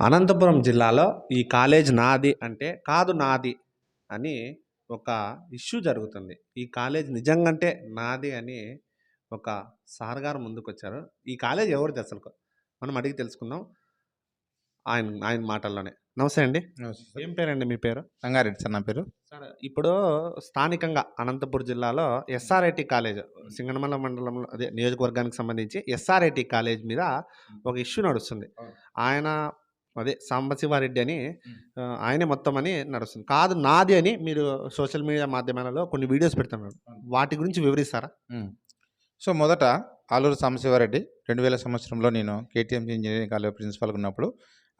అనంతపురం జిల్లాలో ఈ కాలేజ్ నాది అంటే కాదు నాది అని ఒక ఇష్యూ జరుగుతుంది. ఈ కాలేజ్ నిజంగంటే నాది అని ఒక సార్ గారు ముందుకొచ్చారు. ఈ కాలేజ్ ఎవరిది అసలు? మనం అడిగి తెలుసుకుందాం. ఆయన ఆయన మాటల్లోనే. నమస్తే అండి. ఏం పేరండి మీ పేరు? రంగారెడ్డి సార్ నా పేరు. సార్ ఇప్పుడు స్థానికంగా అనంతపురం జిల్లాలో ఎస్ఆర్ఐటి కాలేజ్ సింగనమల మండలంలో అదే నియోజకవర్గానికి సంబంధించి ఎస్ఆర్ఐటి కాలేజ్ మీద ఒక ఇష్యూ నడుస్తుంది. ఆయన అదే సాంబశివారెడ్డి అని ఆయనే మొత్తం అని నడుస్తుంది. కాదు నాది అని మీరు సోషల్ మీడియా మాధ్యమాలలో కొన్ని వీడియోస్ పెడుతున్నారు వాటి గురించి వివరిస్తారా? సో మొదట ఆలూరు సాంబశివారెడ్డి రెండు వేల సంవత్సరంలో నేను కేటీఎంజీ ఇంజనీరింగ్ కాలేజ్ ప్రిన్సిపాల్గా ఉన్నప్పుడు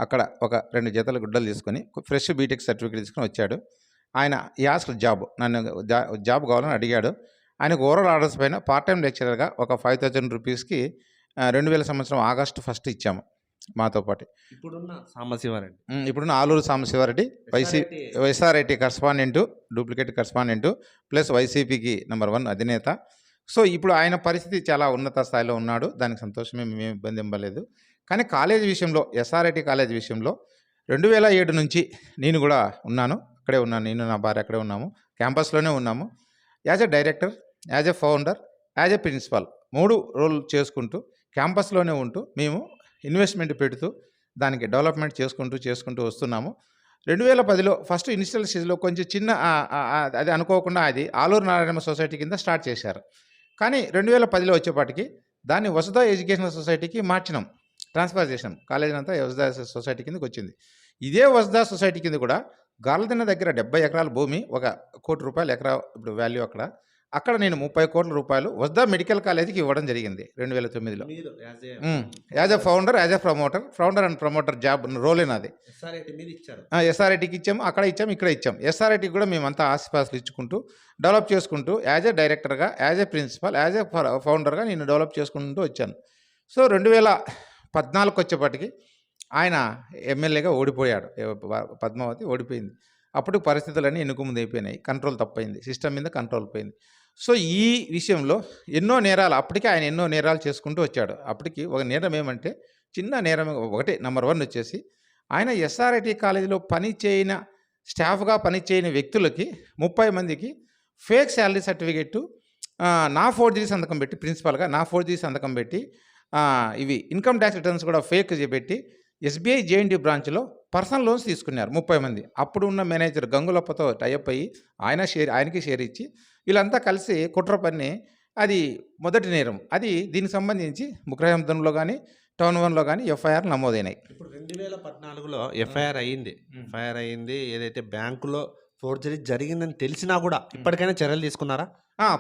అక్కడ ఒక రెండు జతల గుడ్డలు తీసుకొని ఫ్రెష్ బీటెక్ సర్టిఫికేట్ తీసుకొని వచ్చాడు. ఆయన యాస్క్ జాబ్. నన్ను జాబ్ కావాలని అడిగాడు. ఆయనకు ఓవరాల్ ఆర్డర్స్ పైన పార్ట్ టైం లెక్చరర్గా ఒక ఫైవ్ థౌజండ్ రూపీస్కి రెండు వేల సంవత్సరం ఆగస్టు ఫస్ట్ ఇచ్చాము. మాతో పాటు. ఇప్పుడున్న సాంబశివారెడ్డి. ఇప్పుడున్న Aluru Sambasiva Reddy YC YSRIT correspondent duplicate correspondent plus వైసీపీకి నెంబర్ వన్ అధినేత. సో ఇప్పుడు ఆయన పరిస్థితి చాలా ఉన్నత స్థాయిలో ఉన్నాడు. దానికి సంతోషమే మేము ఇబ్బంది ఇవ్వలేదు కానీ కాలేజ్ విషయంలో ఎస్ఆర్ఐటి కాలేజ్ విషయంలో రెండు వేల ఏడు నుంచి నేను కూడా ఉన్నాను. అక్కడే ఉన్నాను. నేను నా భార్య అక్కడే ఉన్నాము. క్యాంపస్లోనే ఉన్నాము. As a director as a founder as a principal మూడు రోల్ చేసుకుంటూ క్యాంపస్లోనే ఉంటూ మేము ఇన్వెస్ట్మెంట్ పెడుతూ దానికి డెవలప్మెంట్ చేసుకుంటూ చేసుకుంటూ వస్తున్నాము. రెండు వేల పదిలో ఫస్ట్ ఇనిషియల్ స్టేజ్లో కొంచెం చిన్న అది అనుకోకుండా అది ఆలూరు నారాయణ సొసైటీ కింద స్టార్ట్ చేశారు. కానీ రెండు వేల పదిలో వచ్చేపాటికి దాన్ని వసుధ ఎడ్యుకేషనల్ సొసైటీకి మార్చినాం. ట్రాన్స్ఫర్ చేసినాం. కాలేజీ అంతా వసుధ సొసైటీ కిందకి వచ్చింది. ఇదే వసుధ సొసైటీ కింద కూడా గాలదిన్న దగ్గర డెబ్బై ఎకరాల భూమి ఒక కోటి రూపాయలు ఎకరా ఇప్పుడు వాల్యూ అక్కడ. అక్కడ నేను ముప్పై కోట్ల రూపాయలు వసుధ మెడికల్ కాలేజీకి ఇవ్వడం జరిగింది రెండు వేల తొమ్మిదిలో as a founder as a promoter founder and promoter job రోలే నాది. ఎస్ఆర్ఐటికి ఇచ్చాము అక్కడ ఇచ్చాము ఇక్కడ ఇచ్చాం ఎస్ఆర్ఐటికి కూడా మేమంతా ఆస్తిపాస్తులు ఇచ్చుకుంటూ డెవలప్ చేసుకుంటూ యాజ్ ఎ డైరెక్టర్గా as a principal as a ఫౌండర్గా నేను డెవలప్ చేసుకుంటూ వచ్చాను. సో రెండు వేల పద్నాలుగు వచ్చేప్పటికి ఆయన ఎమ్మెల్యేగా ఓడిపోయాడు. పద్మావతి ఓడిపోయింది. అప్పుడు పరిస్థితులన్నీ ఎన్నుక ముందు అయిపోయినాయి. కంట్రోల్ తప్పైంది. సిస్టమ్ మీద కంట్రోల్ పోయింది. సో ఈ విషయంలో ఎన్నో నేరాలు అప్పటికే ఆయన ఎన్నో నేరాలు చేసుకుంటూ వచ్చాడు. అప్పటికి ఒక నేరం ఏమంటే చిన్న నేరం ఒకటే నెంబర్ వన్ వచ్చేసి ఆయన ఎస్ఆర్ఐటి కాలేజీలో పని చేయన స్టాఫ్గా పనిచేయని వ్యక్తులకి ముప్పై మందికి ఫేక్ శాలరీ సర్టిఫికెట్ నా ఫోర్జరీ సంతకం పెట్టి ప్రిన్సిపల్గా నా ఫోర్జరీ సంతకం పెట్టి ఇవి ఇన్కమ్ ట్యాక్స్ రిటర్న్స్ కూడా ఫేక్ పెట్టి ఎస్బీఐ జేఎన్టీ బ్రాంచ్లో పర్సనల్ లోన్స్ తీసుకున్నారు ముప్పై మంది. అప్పుడు ఉన్న మేనేజర్ గంగులప్పతో టైఅప్ అయ్యి ఆయన షేర్ ఆయనకి షేర్ ఇచ్చి వీళ్ళంతా కలిసి కుట్ర పన్ని అది మొదటి నేరం. అది దీనికి సంబంధించి ముగ్రహంతంలో కానీ టౌన్ వన్లో కానీ ఎఫ్ఐఆర్ నమోదైనాయి. ఇప్పుడు రెండు వేల పద్నాలుగులో ఎఫ్ఐఆర్ అయ్యింది. ఎఫ్ఐఆర్ అయ్యింది. ఏదైతే బ్యాంకులో ఫోర్జరీ జరిగిందని తెలిసినా కూడా ఇప్పటికైనా చర్యలు తీసుకున్నారా?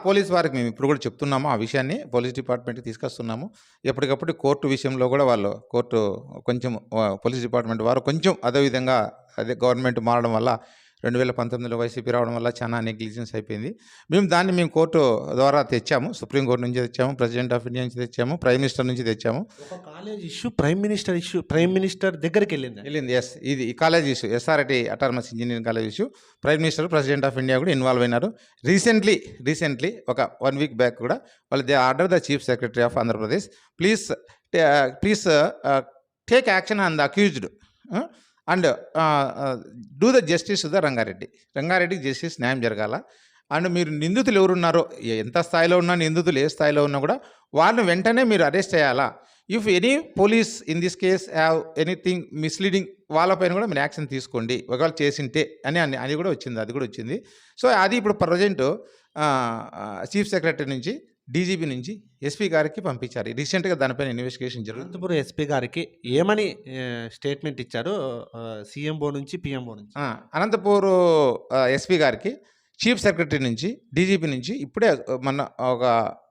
పోలీస్ వారికి మేము ఇప్పుడు కూడా చెప్తున్నాము ఆ విషయాన్ని. పోలీస్ డిపార్ట్మెంట్కి తీసుకొస్తున్నాము. ఎప్పటికప్పుడు కోర్టు విషయంలో కూడా వాళ్ళు కోర్టు కొంచెం పోలీస్ డిపార్ట్మెంట్ వారు కొంచెం అదే విధంగా అదే గవర్నమెంట్ మారడం వల్ల రెండు వేల పంతొమ్మిదిలో వైసీపీ రావడం వల్ల చాలా నెగ్లిజెన్స్ అయిపోయింది. మేము దాన్ని మేము కోర్టు ద్వారా తెచ్చాము. సుప్రీంకోర్టు నుంచి తెచ్చాము. ప్రెసిడెంట్ ఆఫ్ ఇండియా నుంచి తెచ్చాము. ప్రైమ్ మినిస్టర్ నుంచి తెచ్చాము. College issue prime minister issue prime minister దగ్గరికి వెళ్ళింది? వెళ్ళింది ఎస్ ఇది ఈ college issue SRIT autonomous engineering college issue. Prime minister president of India కూడా ఇన్వాల్వ్ అయినారు. రీసెంట్లీ రీసెంట్లీ ఒక వన్ వీక్ బ్యాక్ కూడా వాళ్ళు they order the chief secretary of Andhra Pradesh. Please please take action on the accused. And do the justice the Ranga Reddy. రంగారెడ్డికి justice న్యాయం జరగాల. And మీరు నిందితులు ఎవరున్నారో ఎంత స్థాయిలో ఉన్నా నిందితులు ఏ స్థాయిలో ఉన్నా కూడా వాళ్ళని వెంటనే మీరు అరెస్ట్ చేయాలా? If any police in this case have anything misleading వాళ్ళపైన కూడా మీరు యాక్షన్ తీసుకోండి. ఒకవేళ చేసింటే అని అని అది కూడా వచ్చింది అది కూడా వచ్చింది. సో అది ఇప్పుడు ప్రజెంట్ చీఫ్ సెక్రటరీ నుంచి డీజీపీ నుంచి ఎస్పీ గారికి పంపించారు. రీసెంట్గా దానిపైన ఇన్వెస్టిగేషన్ జరుగుతుంది. అనంతపురం ఎస్పీ గారికి ఏమని స్టేట్మెంట్ ఇచ్చారు సీఎంఓ నుంచి పిఎంఓ నుంచి? అనంతపూర్ ఎస్పీ గారికి చీఫ్ సెక్రటరీ నుంచి డీజీపీ నుంచి ఇప్పుడే మన ఒక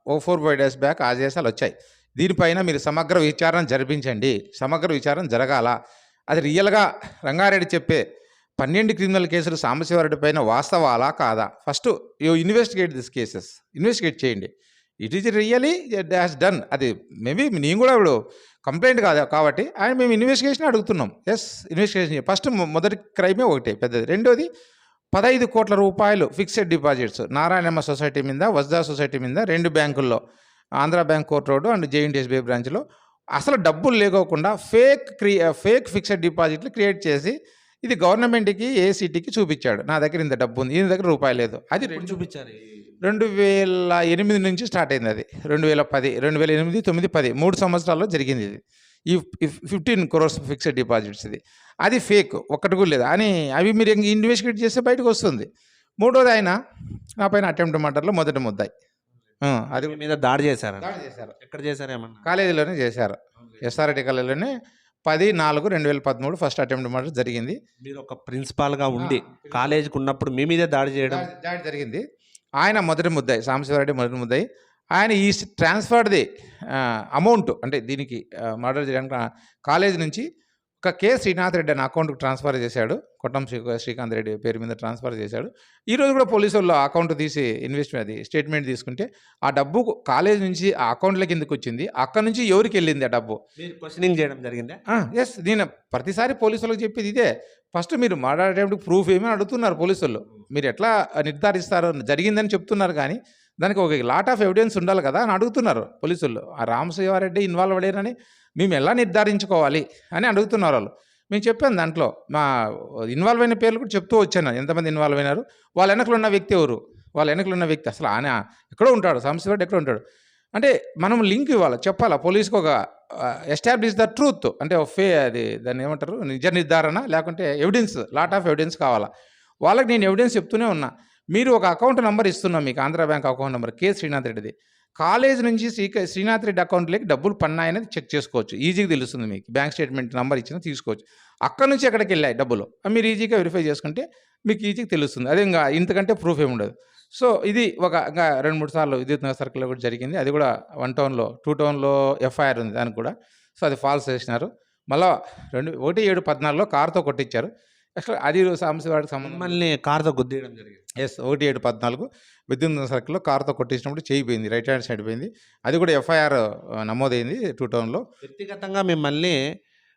ఓ ఫోర్ ఫైవ్ డేస్ బ్యాక్ ఆదేశాలు వచ్చాయి. దీనిపైన మీరు సమగ్ర విచారణ జరిపించండి. సమగ్ర విచారణ జరగాల. అది రియల్గా రంగారెడ్డి చెప్పే పన్నెండు క్రిమినల్ కేసులు సాంబశివారెడ్డి పైన వాస్తవాలా కాదా? First you investigate this cases. Investigate చేయండి. It is really dash done అది మేబీ నేను కూడా ఇప్పుడు కంప్లైంట్ కాదు కాబట్టి ఆయన మేము ఇన్వెస్టిగేషన్ అడుగుతున్నాం ఎస్ ఇన్వెస్టిగేషన్ ఫస్ట్ మొదటి క్రైమే ఒకటే పెద్దది రెండోది పదహైదు కోట్ల రూపాయలు ఫిక్స్డ్ డిపాజిట్స్ నారాయణమ్మ సొసైటీ మీద వజ్దా సొసైటీ మీద రెండు బ్యాంకుల్లో Andhra bank court road and JNTSB బ్రాంచ్లో అసలు డబ్బులు లేకోకుండా ఫేక్ క్రియే ఫేక్ ఫిక్స్డ్ డిపాజిట్లు క్రియేట్ చేసి ఇది గవర్నమెంట్‌కి, ఏసీటీకి చూపిచ్చాడు. నా దగ్గర ఇంత డబ్బు ఉంది. ఈయన దగ్గర రూపాయి లేదు. అది ఎప్పుడు ఇప్పుడు చూపించారు? 2008 నుంచి స్టార్ట్ అయింది అది. 2010, 2008, 9, 10 3 సంవత్సరాల్లో జరిగింది ఇది. ఈ ఫిఫ్ 15 క్రోర్స్ ఫిక్స్డ్ డిపాజిట్స్ ఇది. అది ఫేక్. ఒక్కటి కూడా లేదు. అని అవి మీరు ఇంక ఇన్వెస్టిగేట్ చేస్తే బయటకొస్తుంది. మూడోది ఆయన నా పైన అటెంప్ట్ మర్డర్‌లో మొదటి ముద్దాయి. అది మీద దాడి చేశారా? దాడి చేశారు. ఎక్కడ చేశారు ఏమన్నా? కాలేజీలోనే చేశారు. ఎస్ఆర్ఐటీ కాలేజీలోనే 10/4/2013 ఫస్ట్ అటెంప్ట్ మర్డర్ జరిగింది. మీరు ఒక ప్రిన్సిపాల్‌గా ఉండి! కాలేజీకి ఉన్నప్పుడు మీ మీదే దాడి చేయడం దాడి జరిగింది. ఆయన మొదటి ముద్దాయి. సాంబశివరెడ్డి మొదటి ముద్దాయి. ఆయన ఈ ఆహ్, అమౌంట్ అంటే దీనికి మర్డర్ చేయడానికి కాలేజీ నుంచి ఒక కె. శ్రీనాథ్ రెడ్డి అనే అకౌంట్‌కి ట్రాన్స్‌ఫర్ చేశాడు. కొట్టం శ్రీ శ్రీకాంత్ రెడ్డి పేరు మీద ట్రాన్స్‌ఫర్ చేశాడు. ఈరోజు కూడా పోలీసోళ్ళు ఆ అకౌంట్ తీసి ఇన్వెస్ట్ అది స్టేట్మెంట్ తీసుకుంటే ఆ డబ్బు కాలేజీ నుంచి ఆ అకౌంట్‌లోకి ఎందుకొచ్చింది? అక్కడి నుంచి ఎవరికెళ్ళింది ఆ డబ్బు? క్వెషనింగ్ చేయడం జరిగిందా? యెస్. నేను ప్రతిసారి పోలీసోళ్ళకి చెప్పేది ఇదే. ఫస్ట్ మీరు మర్డర్ ప్రూఫ్ ఏమని అడుగుతున్నారు పోలీసులు మీరు ఎట్లా నిర్ధారిస్తారు? జరిగిందని చెప్తున్నారు కానీ దానికి ఒక లాట్ ఆఫ్ ఎవిడెన్స్ ఉండాలి కదా! అని అడుగుతున్నారు పోలీసులు ఆ రామశివారెడ్డి ఇన్వాల్వ్ అయ్యారని మేము ఎలా నిర్ధారించుకోవాలి? అని అడుగుతున్నారు వాళ్ళు. మేము చెప్పాను దాంట్లో మా ఇన్వాల్వ్ అయిన పేర్లు కూడా చెప్తూ వచ్చాను. ఎంతమంది ఇన్వాల్వ్ అయినారు? వాళ్ళ వెనకలు ఉన్న వ్యక్తి ఎవరు? వాళ్ళ వెనకలు ఉన్న వ్యక్తి అసలు ఆయన ఎక్కడో ఉంటాడు. సాంబశివరెడ్డి ఎక్కడో ఉంటాడు. అంటే మనం లింక్ ఇవ్వాలి. చెప్పాలా పోలీస్‌కి ఒక ఎస్టాబ్లిష్ ద ట్రూత్ అంటే ఫే అది దాన్ని ఏమంటారు? నిజ నిర్ధారణ లేకుంటే ఎవిడెన్స్ లాట్ ఆఫ్ ఎవిడెన్స్ కావాలా. వాళ్ళకి నేను ఎవిడెన్స్ చెప్తూనే ఉన్నా. మీరు ఒక అకౌంట్ నెంబర్ ఇస్తున్నాం మీకు Andhra bank account number K Srinath రెడ్డిది. కాలేజ్ నుంచి శ్రీక శ్రీనాథ్ రెడ్డి అకౌంట్‌లోకి డబ్బులు పన్నాయనేది చెక్ చేసుకోవచ్చు. ఈజీగా తెలుస్తుంది మీకు. బ్యాంక్ స్టేట్మెంట్ నెంబర్ ఇచ్చినా తీసుకోవచ్చు. అక్కడ నుంచి ఎక్కడికెళ్ళాయి డబ్బులు? మీరు ఈజీగా వెరిఫై చేసుకుంటే మీకు ఈజీగా తెలుస్తుంది. అదే ఇంకా ఇంతకంటే ప్రూఫ్ ఏమి ఉండదు. సో, ఇది ఒక ఇంగా 2, 3 సార్లు విద్యుత్ నగర్ సర్కిల్‌లో కూడా జరిగింది. అది కూడా 1 టౌన్‌లో 2 టౌన్‌లో ఎఫ్ఐఆర్ ఉంది దానికి కూడా. సో, అది ఫాల్స్ చేసినారు. మళ్ళా రెండు 1/7/14లో కార్‌తో కొట్టిచ్చారు. అసలు అది సాంబశివరెడ్డికి సంబంధం మిమ్మల్ని కార్‌తో గుద్దేయడం జరిగింది. యెస్. 1/7/14 విద్యుత్ నగర్ సర్కిల్‌లో కార్‌తో కొట్టించినప్పుడు చెయ్యి పోయింది. రైట్ హ్యాండ్ సైడ్ పోయింది. అది కూడా ఎఫ్ఐఆర్ నమోదైంది 2 టౌన్‌లో. వ్యక్తిగతంగా మిమ్మల్ని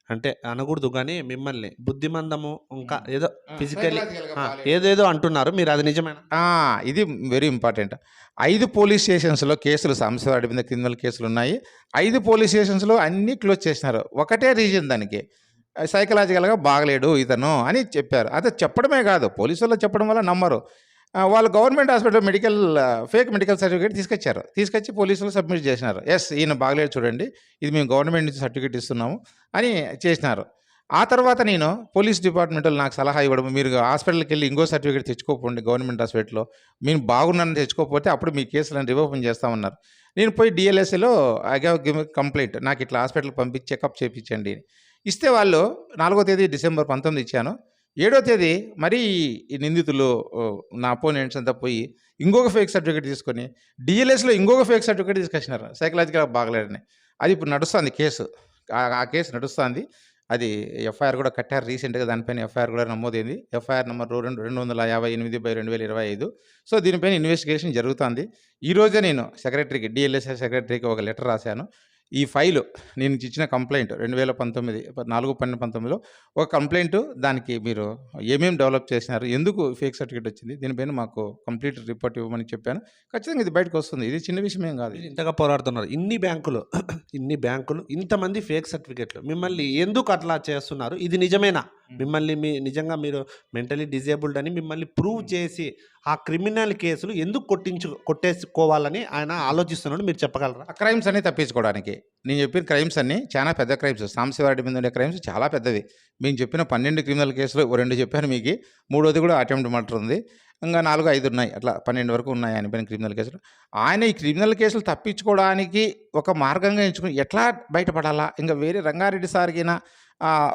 అంటే అనకూడదు గానీ మిమ్మల్ని బుద్ధిమందము ఇంకా ఏదో! ఫిజికల్లీ. ఏదేదో అంటున్నారు. మీరు అది నిజమేనా? ఆ! ఇది వెరీ ఇంపార్టెంట్. 5 పోలీస్ స్టేషన్స్‌లో కేసులు సాంబశివరెడ్డి మీద క్రిమినల్ కేసులున్నాయి. 5 పోలీస్ స్టేషన్స్‌లో అన్నీ క్లోజ్ చేసినారు. ఒకటే రీజన్ దానికి. సైకలాజికల్‌గా బాగలేడు ఇతను అని చెప్పారు. అదే చెప్పడమే కాదు పోలీసోళ్ళు చెప్పడం వల్ల నమ్మరు. వాళ్ళు government hospital medical fake medical certificate తీసుకొచ్చారు. తీసుకొచ్చి పోలీసులకు సబ్మిట్ చేసినారు. యెస్ ఈయన బాగలేడు చూడండి. ఇది మేము గవర్నమెంట్ నుంచి సర్టిఫికేట్ ఇస్తున్నాము అని చేసినారు. ఆ తర్వాత నేను పోలీస్ డిపార్ట్మెంట్లో నాకు సలహా ఇవ్వడం మీరు హాస్పిటల్కి వెళ్ళి ఇంకో సర్టిఫికేట్ తెచ్చుకోకండి గవర్నమెంట్ హాస్పిటల్‌లో. మేము బాగున్నాను తెచ్చుకోకపోతే అప్పుడు మీ కేసులను రివోపెన్ చేస్తామన్నారు. నేను పోయి డిఎల్ఎస్ఏలో ఐ హావ్ గివెన్ నాకు ఇట్లా హాస్పిటల్‌కి పంపించి చెకప్ చేపించండి. ఇస్తే వాళ్ళు నాలుగో తేదీ డిసెంబర్ 19 ఇచ్చాను. ఏడో తేదీ మరీ ఈ నిందితులు నా అపోనెంట్స్ అంతా పోయి ఇంకొక ఫేక్ సర్టిఫికేట్ తీసుకొని డిఎల్ఎస్‌లో ఇంకొక ఫేక్ సర్టిఫికేట్ తీసుకొచ్చినారు. సైకలాజికల్‌గా బాగలేడని. అది ఇప్పుడు నడుస్తుంది కేసు. ఆ కేసు నడుస్తుంది. అది ఎఫ్ఐఆర్ కూడా కట్టారు రీసెంట్‌గా దానిపైన ఎఫ్ఐఆర్ కూడా నమోదైంది. ఎఫ్ఐఆర్ నెంబర్ రెండు రెండు 258/2025 సో, దీనిపైన ఇన్వెస్టిగేషన్ జరుగుతుంది. ఈరోజే నేను సెక్రటరీకి డిఎల్ఎస్ఏ సెక్రటరీకి ఒక లెటర్ రాశాను. ఈ ఫైలు నేను ఇచ్చిన కంప్లైంట్ రెండు వేల పంతొమ్మిది నాలుగు పన్నెండు పంతొమ్మిదిలో ఒక కంప్లైంట్ దానికి మీరు ఏమేమి డెవలప్ చేసినారు? ఎందుకు ఫేక్ సర్టిఫికేట్ వచ్చింది? దీనిపైన మాకు కంప్లీట్ రిపోర్ట్ ఇవ్వమని చెప్పాను. ఖచ్చితంగా ఇది బయటకు వస్తుంది ఇది చిన్న విషయం ఏం కాదు. ఇంతగా పోరాడుతున్నారు. ఇన్ని బ్యాంకులు ఇన్ని బ్యాంకులు ఇంతమంది ఫేక్ సర్టిఫికేట్లు మిమ్మల్ని ఎందుకు అట్లా చేస్తున్నారు? ఇది నిజమేనా? మిమ్మల్ని మీ నిజంగా మీరు మెంటల్లీ డిజేబుల్డ్ అని మిమ్మల్ని ప్రూవ్ చేసి ఆ క్రిమినల్ కేసులు ఎందుకు కొట్టించు కొట్టేసుకోవాలని ఆయన ఆలోచిస్తున్నాడు మీరు చెప్పగలరా? ఆ క్రైమ్స్ అన్నీ తప్పించుకోవడానికి. నేను చెప్పిన క్రైమ్స్ అన్నీ చాలా పెద్ద క్రైమ్స్. సాంబశివరెడ్డి మీద ఉండే క్రైమ్స్ చాలా పెద్దవి. మేము చెప్పిన 12 క్రిమినల్ కేసులు 2 చెప్పాను మీకి. మూడోది కూడా అటెంప్ట్ మర్డర్ ఉంది. ఇంకా నాలుగు ఐదు ఉన్నాయి. అట్లా 12 వరకు ఉన్నాయి ఆయన పైన క్రిమినల్ కేసులు. ఆయన ఈ క్రిమినల్ కేసులు తప్పించుకోవడానికి ఒక మార్గంగా ఎంచుకుని ఎట్లా బయటపడాలా? ఇంకా వేరే రంగారెడ్డి సార్‌గిన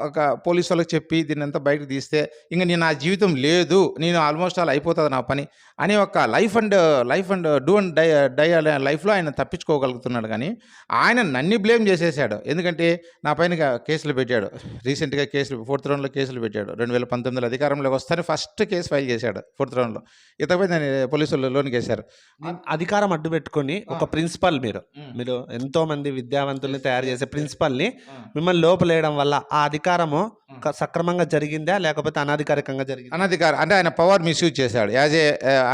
ఒక పోలీసు వాళ్ళకి చెప్పి దీన్నంతా బయటకు తీస్తే ఇంక నేను నా జీవితం లేదు. నేను ఆల్మోస్ట్ ఆల్ అయిపోతుంది నా పని అని ఒక life and life and do and die die అనే లైఫ్‌లో ఆయన తప్పించుకోగలుగుతున్నాడు కానీ ఆయన నన్ను బ్లేమ్ చేసేసాడు. ఎందుకంటే నా పైన కేసులు పెట్టాడు. రీసెంట్‌గా కేసులు ఫోర్త్ రౌండ్‌లో కేసులు పెట్టాడు. 2019లో అధికారంలోకి వస్తేనే ఫస్ట్ కేసు ఫైల్ చేశాడు ఫోర్త్ రౌండ్‌లో. దానిలో ఇతపై దాన్ని పోలీసులు లోనికి వేశారు. అధికారం అడ్డు పెట్టుకొని ఒక ప్రిన్సిపల్ మీరు. మీరు ఎంతో మంది విద్యావంతుల్ని తయారు చేసే ప్రిన్సిపల్ని మిమ్మల్ని లోపలేయడం వల్ల ఆ అధికారము సక్రమంగా జరిగిందా? లేకపోతే అనధికారికంగా జరిగిందా? అనధికార అంటే ఆయన పవర్ మిస్యూజ్ చేశాడు. యాజ్ ఏ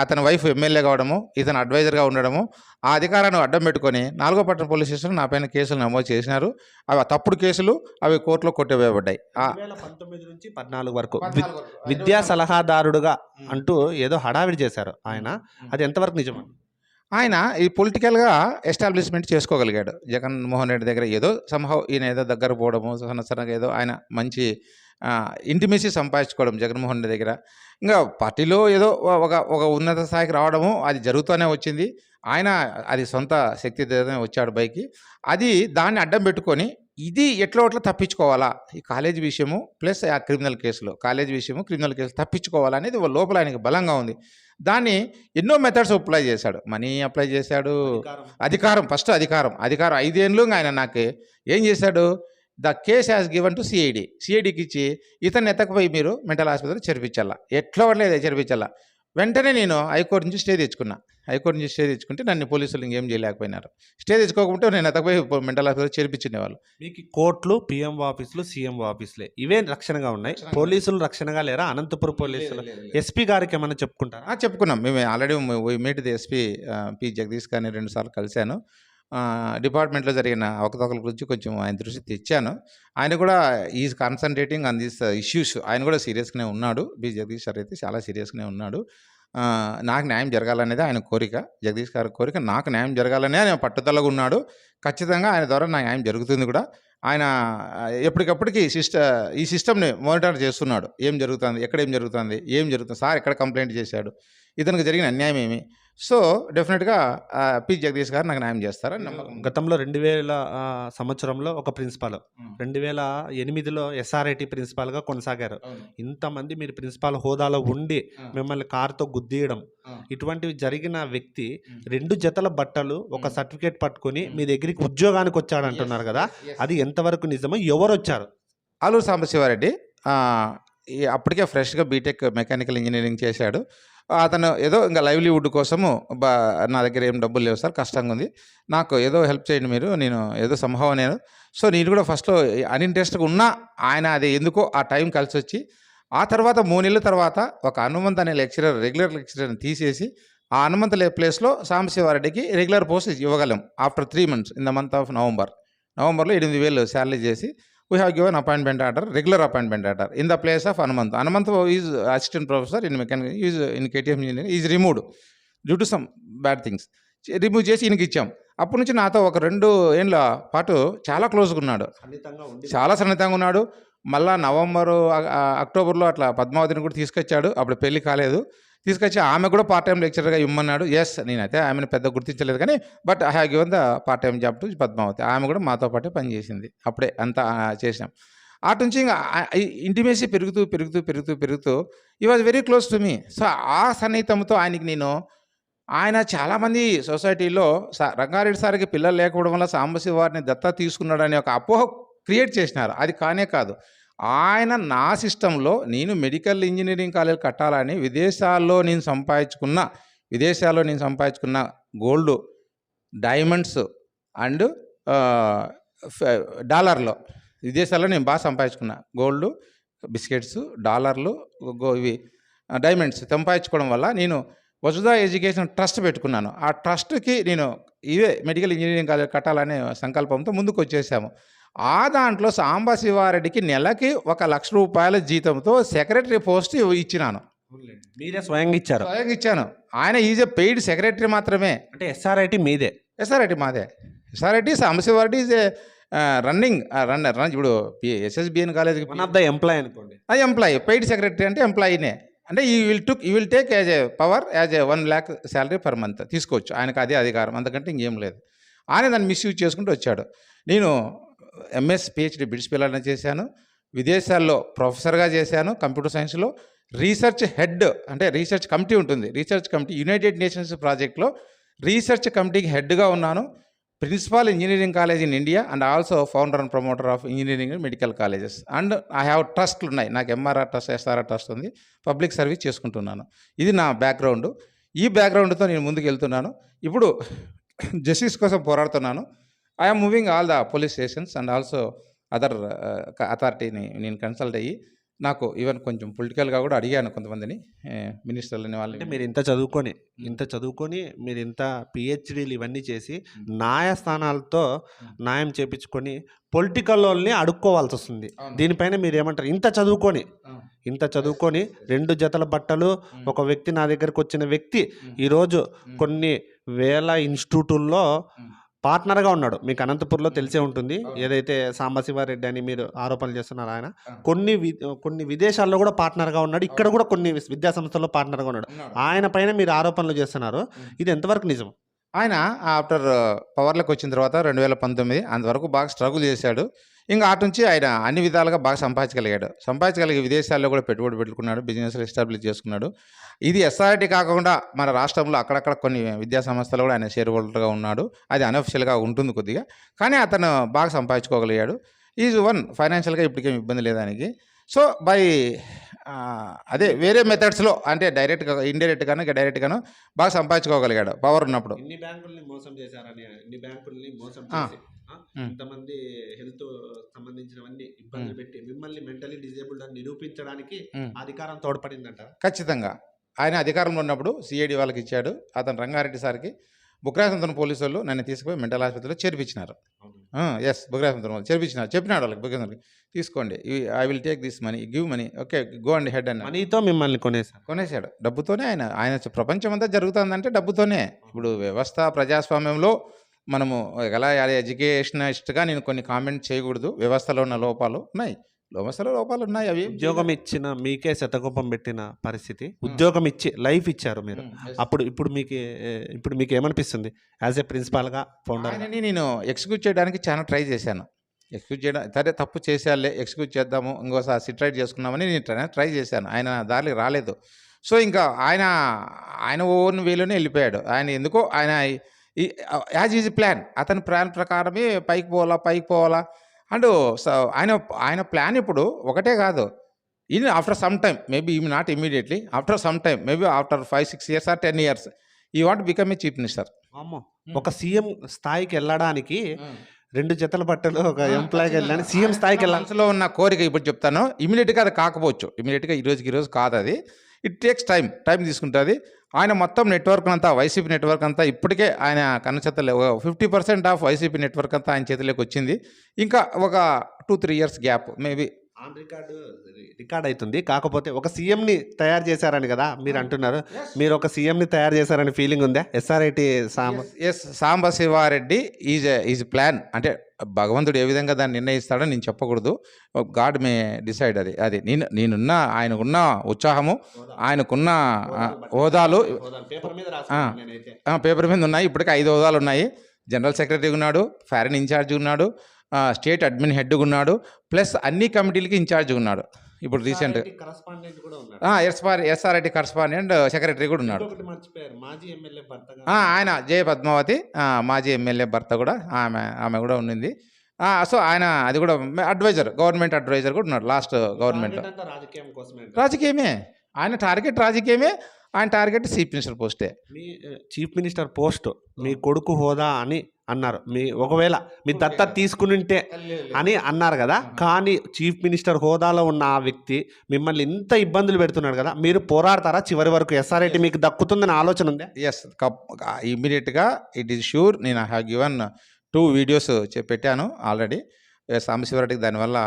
అతని వైఫ్ ఎమ్మెల్యే కావడము ఇతను అడ్వైజర్గా ఉండడము ఆ అధికారాన్ని అడ్డం పెట్టుకొని నాలుగో పట్టణ పోలీస్ స్టేషన్ నా పైన కేసులు నమోదు చేసినారు. అవి తప్పుడు కేసులు అవి కోర్టులో కొట్టివేయబడ్డాయి. పంతొమ్మిది నుంచి పద్నాలుగు వరకు విద్యా సలహాదారుడుగా అంటూ ఏదో హడావిడి చేశారు ఆయన. అది ఎంతవరకు నిజం ఆయన ఈ పొలిటికల్గా ఎస్టాబ్లిష్మెంట్ చేసుకోగలిగాడు. జగన్మోహన్ రెడ్డి దగ్గర ఏదో సంహవ్ ఈయన ఏదో దగ్గర పోవడము సన్నసన్నగా ఏదో ఆయన మంచి ఇంటిమేసీ సంపాదించుకోవడం జగన్మోహన్ రెడ్డి దగ్గర. ఇంకా పార్టీలో ఏదో ఒక ఒక ఉన్నత స్థాయికి రావడము అది జరుగుతూనే వచ్చింది. ఆయన అది సొంత శక్తితోనే వచ్చాడు పైకి అది దాన్ని అడ్డం పెట్టుకొని ఇది ఎట్లా అట్లా తప్పించుకోవాలా? ఈ కాలేజ్ విషయము ప్లస్ ఆ క్రిమినల్ కేసులో కాలేజ్ విషయము క్రిమినల్ కేసు తప్పించుకోవాలా అనేది లోపల ఆయనకి బలంగా ఉంది. దాన్ని ఎన్నో మెథడ్స్ అప్లై చేశాడు. మనీ అప్లై చేశాడు. అధికారం. ఫస్ట్ అధికారం. అధికారం ఐదేళ్ళు ఆయన నాకు. ఏం చేశాడు? The case has given to CID. సిఐడికి ఇచ్చి ఇతన్ని ఎత్తకపోయి మీరు మెంటల్ ఆసుపత్రి చేర్పించాలా? ఎట్లా పడలేదు చేర్పించాలా? వెంటనే నేను హైకోర్టు నుంచి స్టే తెచ్చుకున్నా. హైకోర్టు నుంచి స్టే తెచ్చుకుంటే నన్ను పోలీసులు ఇంకేం చేయలేకపోయినారు. స్టే తెచ్చుకోకపోతే నేను ఎత్తకపోయి మెంటల్ ఆసుపత్రి చేర్పించుకునేవాళ్ళు. మీకు కోర్టులు పిఎం ఆఫీసులు సీఎం ఆఫీసులే. ఇవే రక్షణగా ఉన్నాయి. పోలీసులు రక్షణగా లేరా? అనంతపురం పోలీసులు. ఎస్పీ గారికి ఏమైనా చెప్పుకుంటారా? చెప్పుకున్నాం. మేము already meet the SP P. Jagadish గారిని రెండుసార్లు కలిశాను. డిపార్ట్మెంట్లో జరిగిన అవకతవకల గురించి కొంచెం ఆయన దృష్టి తెచ్చాను. ఆయన కూడా is concentrating on these issues ఆయన కూడా సీరియస్గానే ఉన్నాడు. బి. జగదీష్ సార్ అయితే చాలా సీరియస్గానే ఉన్నాడు. నాకు న్యాయం జరగాలనేది ఆయన కోరిక. జగదీష్ గారి కోరిక నాకు న్యాయం జరగాలనే ఆయన పట్టుదలగా ఉన్నాడు. ఖచ్చితంగా ఆయన ద్వారా నా న్యాయం జరుగుతుంది కూడా. ఆయన ఎప్పటికప్పటికి సిస్ట ఈ సిస్టమ్ని మానిటర్ చేస్తున్నాడు. ఏం జరుగుతుంది? ఎక్కడ ఏం జరుగుతుంది? ఏం జరుగుతుంది? సార్ ఎక్కడ కంప్లైంట్ చేశాడు? ఇతనికి జరిగిన అన్యాయం ఏమి? సో డెఫినెట్గా పి జగదీష్ గారు నాకు న్యాయం చేస్తారని నమ్మకం. గతంలో రెండు వేల సంవత్సరంలో ఒక ప్రిన్సిపాల్. రెండు వేల ఎనిమిదిలో ఎస్ఆర్ఐటి ప్రిన్సిపాల్గా కొనసాగారు ఇంతమంది మీరు ప్రిన్సిపాల్ హోదాలో ఉండి. మిమ్మల్ని కారుతో గుద్దీయడం. ఇటువంటివి జరిగిన వ్యక్తి. రెండు జతల బట్టలు ఒక. సర్టిఫికేట్ పట్టుకొని. మీ దగ్గరికి ఉద్యోగానికి వచ్చాడు అంటున్నారు కదా అది ఎంతవరకు నిజమో ఎవరు వచ్చారు ఆలూరు సాంబశివారెడ్డి అప్పటికే ఫ్రెష్గా బీటెక్ మెకానికల్ ఇంజనీరింగ్ చేశాడు అతను ఏదో ఇంకా లైవ్లీవుడ్ కోసము బా నా దగ్గర ఏం డబ్బులు లేవు సార్ కష్టంగా ఉంది. నాకు ఏదో హెల్ప్ చేయండి మీరు నేను ఏదో సంభవం నేను. సో నేను కూడా ఫస్ట్లో అన్ఇంట్రెస్ట్గా ఉన్నా ఆయన అది ఎందుకో ఆ టైం కలిసి వచ్చి ఆ తర్వాత మూడు నెలల తర్వాత ఒక హనుమంత్ అనే లెక్చరర్ రెగ్యులర్ లెక్చరర్ని తీసేసి ఆ హనుమంత్ లే ప్లేస్లో సాంబశివారెడ్డికి రెగ్యులర్ పోస్ట్ ఇవ్వగలం after three months in the month of November నవంబర్లో ఎనిమిది వేలు శాలరీ చేసి we have given appointment order regular appointment order in the place of Hanumanth Hanumanth is assistant professor in mechanical is in KTM engineering is removed due to some bad things remove చేసి ఈయనకి ఇచ్చాం. అప్పటి నుంచి నాతో ఒక రెండు ఏళ్ళ పాటు చాలా క్లోజ్గా ఉన్నాడు. చాలా సన్నిహితంగా ఉన్నాడు. మళ్ళా నవంబరు అక్టోబర్లో అట్లా పద్మావతిని కూడా తీసుకొచ్చాడు. అప్పుడు పెళ్ళి కాలేదు. తీసుకొచ్చి ఆమె కూడా పార్ట్ టైం లెక్చరర్గా ఇమ్మన్నాడు. ఎస్ నేనైతే ఆమెను పెద్ద గుర్తించలేదు కానీ but I have given the part time job to Padmavathi ఆమె కూడా మాతో పాటే పనిచేసింది అప్పుడే అంతా ఆ, చేసినాం. అటు నుంచి ఇంకా ఇంటిమేసీ పెరుగుతూ పెరుగుతూ పెరుగుతూ పెరుగుతూ ఈ was very close to me so ఆ సన్నిహితంతో ఆయనకి నేను ఆయన చాలామంది సొసైటీలో రంగారెడ్డి సార్కి పిల్లలు లేకపోవడం వల్ల సాంబశివ వారిని దత్తా తీసుకున్నాడనే ఒక అపోహ క్రియేట్ చేసినారు. అది కానే కాదు. ఆయన నా సిస్టంలో నేను మెడికల్ ఇంజనీరింగ్ కాలేజ్ కట్టాలని విదేశాల్లో నేను సంపాదించుకున్న విదేశాల్లో నేను సంపాదించుకున్న గోల్డ్ డైమండ్స్ అండ్ డాలర్లో. విదేశాల్లో నేను బాగా సంపాదించుకున్నా గోల్డ్ బిస్కెట్స్ డాలర్లు గో- ఇవి డైమండ్స్ సంపాదించుకోవడం వల్ల నేను వసుధా ఎడ్యుకేషన్ ట్రస్ట్ పెట్టుకున్నాను. ఆ ట్రస్ట్కి నేను ఇవే మెడికల్ ఇంజనీరింగ్ కాలేజ్ కట్టాలనే సంకల్పంతో ముందుకు వచ్చేసాము. ఆ దాంట్లో సాంబ శివారెడ్డికి నెలకి ఒక లక్ష రూపాయల జీతంతో సెక్రటరీ పోస్ట్ ఇచ్చినాను. మీరే స్వయంగా ఇచ్చారు. స్వయంగా ఇచ్చాను. ఆయన ఈజ్ ఎ పెయిడ్ సెక్రటరీ మాత్రమే. అంటే ఎస్ఆర్ఐటి మీదే. ఎస్ఆర్ఐటి మాదే. SRIT Sambasivareddy is a running run run ఇప్పుడు ఎస్ఎస్బిఎన్ కాలేజ్కి వన్ ఆఫ్ ద ఎంప్లాయ్ అనుకోండి. అది ఎంప్లాయీ పెయిడ్ సెక్రటరీ అంటే ఎంప్లాయీనే. అంటే he will took he will take as a power as a one lakh salary per month తీసుకోవచ్చు. ఆయనకు అదే అధికారం అంతకంటే ఇంకేం లేదు. ఆయన దాన్ని మిస్యూజ్ చేసుకుంటూ వచ్చాడు. నేను ఎంఎస్ పిహెచ్డి బ్రిటిష్ పిల్లలని చేశాను. విదేశాల్లో ప్రొఫెసర్గా చేశాను. కంప్యూటర్ సైన్స్లో రీసెర్చ్ హెడ్ అంటే రీసెర్చ్ కమిటీ ఉంటుంది. రీసెర్చ్ కమిటీ యునైటెడ్ నేషన్స్ ప్రాజెక్ట్లో రీసెర్చ్ కమిటీకి హెడ్గా ఉన్నాను. Principal engineering college in India and also founder and promoter of engineering medical colleges. And I have ట్రస్ట్లు ఉన్నాయి నాకు ఎంఆర్ఆర్ ట్రస్ట్ ఎస్ఆర్ఆర్ ట్రస్ట్ ఉంది. పబ్లిక్ సర్వీస్ చేసుకుంటున్నాను. ఇది నా బ్యాక్గ్రౌండ్. ఈ బ్యాక్గ్రౌండ్తో నేను ముందుకు వెళ్తున్నాను ఇప్పుడు జస్టిస్ కోసం పోరాడుతున్నాను. I'm moving all the police stations and also other అథారిటీని నేను కన్సల్ట్ అయ్యి నాకు ఈవెన్ కొంచెం పొలిటికల్గా కూడా అడిగాను కొంతమందిని మినిస్టర్లని వాళ్ళని. మీరు ఇంత చదువుకొని ఇంత చదువుకొని మీరు ఇంత పిహెచ్డీలు ఇవన్నీ చేసి న్యాయస్థానాలతో న్యాయం చేపించుకొని పొలిటికల్ వాళ్ళని అడుక్కోవాల్సి వస్తుంది. దీనిపైన మీరు ఏమంటారు? ఇంత చదువుకొని ఇంత చదువుకొని రెండు జతల బట్టలు ఒక వ్యక్తి నా దగ్గరకు వచ్చిన వ్యక్తి ఈరోజు కొన్ని వేల ఇన్స్టిట్యూటుల్లో పార్ట్నర్గా ఉన్నాడు. మీకు అనంతపూర్లో తెలిసే ఉంటుంది. ఏదైతే సాంబశివారెడ్డి అని మీరు ఆరోపణలు చేస్తున్నారు ఆయన కొన్ని వి- కొన్ని విదేశాల్లో కూడా పార్ట్నర్గా ఉన్నాడు. ఇక్కడ కూడా కొన్ని విద్యా సంస్థల్లో పార్ట్నర్గా ఉన్నాడు. ఆయన పైన మీరు ఆరోపణలు చేస్తున్నారు. ఇది ఎంతవరకు నిజం? ఆయన ఆఫ్టర్ పవర్లోకి వచ్చిన తర్వాత రెండు వేల పంతొమ్మిది అంతవరకు బాగా స్ట్రగుల్ చేశాడు. ఇంకా అటు నుంచి ఆయన అన్ని విధాలుగా బాగా సంపాదించగలిగాడు. సంపాదించగలిగే విదేశాల్లో కూడా పెట్టుబడి పెట్టుకున్నాడు. బిజినెస్లు ఎస్టాబ్లిష్ చేసుకున్నాడు. ఇది ఎస్ఆర్టీ కాకుండా మన రాష్ట్రంలో అక్కడక్కడ కొన్ని విద్యా సంస్థలు కూడా ఆయన షేర్ హోల్డర్గా ఉన్నాడు. అది అనఫిషియల్గా ఉంటుంది కొద్దిగా. కానీ అతను బాగా సంపాదించుకోగలిగాడు. ఈజ్ వన్ ఫైనాన్షియల్గా ఇప్పటికేం ఇబ్బంది లేదు ఆయనకి. సో బై అదే వేరే మెథడ్స్లో అంటే డైరెక్ట్గా ఇండైరెక్ట్గాను డైరెక్ట్గాను బాగా సంపాదించుకోగలిగాడు పవర్ ఉన్నప్పుడు. ఇన్ని బ్యాంకుల్ని మోసం చేశారని ఇన్ని బ్యాంకుల్ని మోసం ఆ. చేసి ఆ, ఉమ్. ఇంతమంది హెల్త్ సంబంధించినవన్నీ ఇబ్బందులు పెట్టి మిమ్మల్ని మెంటలీ డిజేబుల్డ్ అని నిరూపించడానికి. అధికారం తోడ్పడిందంట ఖచ్చితంగా. ఆయన అధికారంలో ఉన్నప్పుడు సిఐడి వాళ్ళకి ఇచ్చాడు. అతను రంగారెడ్డి సార్కి బుక్రాసంతరం పోలీసు వాళ్ళు నన్ను తీసుకుపోయి మెంటల్ హాస్పిటల్లో చేర్పించినారు. ఎస్ బుక్రాసంతరం వాళ్ళు చేర్పించినారు. చెప్పినాడు వాళ్ళకి బుక్రాసంతరం తీసుకోండి I will take this money give money okay go and head అన్న మనీతో మిమ్మల్ని కొనేశారు. కొనేశాడు. డబ్బుతోనే ఆయన ఆయన ప్రపంచం అంతా జరుగుతుందంటే డబ్బుతోనే. ఇప్పుడు వ్యవస్థ ప్రజాస్వామ్యంలో మనము ఎలా ఎడ్యుకేషనిస్ట్గా నేను కొన్ని కామెంట్ చేయకూడదు. వ్యవస్థలో ఉన్న లోపాలు ఉన్నాయి. వ్యవస్థలో లోపాలు ఉన్నాయి అవి. ఉద్యోగం ఇచ్చిన మీకే శతకోపం పెట్టిన పరిస్థితి. ఉద్యోగం ఇచ్చి లైఫ్ ఇచ్చారు మీరు. అప్పుడు ఇప్పుడు మీకు ఇప్పుడు మీకు ఏమనిపిస్తుంది? యాజ్ ఏ ప్రిన్సిపాల్గా ఫౌండర్ ఆయనని నేను ఎక్స్క్యూట్ చేయడానికి చాలా ట్రై చేశాను. ఎక్స్క్యూట్ చేయడం సరే తప్పు చేసేయాలే ఎక్స్క్యూట్ చేద్దాము ఇంకోసారి సిట్రైట్ చేసుకున్నామని నేను ట్రై చేశాను. ఆయన దారికి రాలేదు. సో ఇంకా ఆయన ఆయన ఓన్ వేలోనే వెళ్ళిపోయాడు. ఆయన ఎందుకో ఆయన యాజ్ ఈజ్ ప్లాన్. అతని ప్లాన్ ప్రకారమే పైకి పోవాలా పైకి పోవాలా. అండ్ ఆయన ఆయన ప్లాన్ ఇప్పుడు ఒకటే కాదు. In after some time maybe he not immediately after some time maybe after five six years or ten years he want become a chief minister. అమ్మో ఒక సీఎం స్థాయికి వెళ్ళడానికి రెండు జతల బట్టలు ఒక ఎంప్లాయ్కి వెళ్ళడానికి సీఎం స్థాయికి వెళ్ళాలి మనసులో ఉన్న కోరిక ఇప్పుడు చెప్తాను. ఇమీడియట్గా అది కాకపోవచ్చు. ఇమీడియట్గా ఈ రోజుకి ఈ రోజు కాదు అది ఇట్ టేక్స్ టైం టైం తీసుకుంటుంది. ఆయన మొత్తం నెట్వర్క్ అంతా వైసీపీ నెట్వర్క్ అంతా ఇప్పటికే ఆయన కన్నచెత్తలే fifty percent of YCP network అంతా ఆయన చేతిలోకి వచ్చింది. ఇంకా ఒక two three years gap maybe on record record అవుతుంది. కాకపోతే ఒక సీఎం ని తయారు చేశారని కదా మీరు అంటున్నారు. మీరు ఒక సీఎం ని తయారు చేశారని ఫీలింగ్ ఉందా? SRIT Samba yes Sambasiva Reddy is is plan. అంటే భగవంతుడు ఏ విధంగా దాన్ని నిర్ణయిస్తాడో నేను చెప్పకూడదు. గాడ్ మే డిసైడ్ అది. అది నేను నేనున్న ఆయనకున్న ఉత్సాహము ఆయనకున్న హోదాలు పేపర్ మీద ఉన్నాయి. ఇప్పటికే ఐదు హోదాలు ఉన్నాయి. జనరల్ సెక్రటరీ ఉన్నాడు ఫారెన్ ఇన్ఛార్జ్ ఉన్నాడు స్టేట్ అడ్మిన్ హెడ్ ఉన్నాడు ప్లస్ అన్ని కమిటీలకి ఇన్ఛార్జ్ ఉన్నాడు. ఇప్పుడు recent SR SRIT correspondent secretary కూడా ఉన్నాడు. ఆ, ఆయన జయ పద్మావతి మాజీ ఎమ్మెల్యే భర్త కూడా ఆమె ఆమె కూడా ఉండింది. సో ఆయన అది కూడా అడ్వైజర్ గవర్నమెంట్ అడ్వైజర్ కూడా ఉన్నాడు లాస్ట్ గవర్నమెంట్ కోసమే అంటారు. రాజకీయమే. ఆయన టార్గెట్ రాజకీయమే. ఆయన టార్గెట్ చీఫ్ మినిస్టర్ పోస్టే. మీ చీఫ్ మినిస్టర్ పోస్ట్ మీ కొడుకు హోదా అని అన్నారు. మీ ఒకవేళ మీ దత్త తీసుకునింటే అని అన్నారు కదా. కానీ చీఫ్ మినిస్టర్ హోదాలో ఉన్న ఆ వ్యక్తి మిమ్మల్ని ఇంత ఇబ్బందులు పెడుతున్నాడు కదా. మీరు పోరాడతారా? చివరి వరకు ఎస్ఆర్ఐటి మీకు దక్కుతుందని ఆలోచన ఉందా? ఎస్ ఇమ్మీడియట్గా ఇట్ ఈస్ షూర్ నేను హ్యావ్ గివన్ టూ వీడియోస్ పెట్టాను ఆల్రెడీ. సాంబశివరెడ్డికి దానివల్ల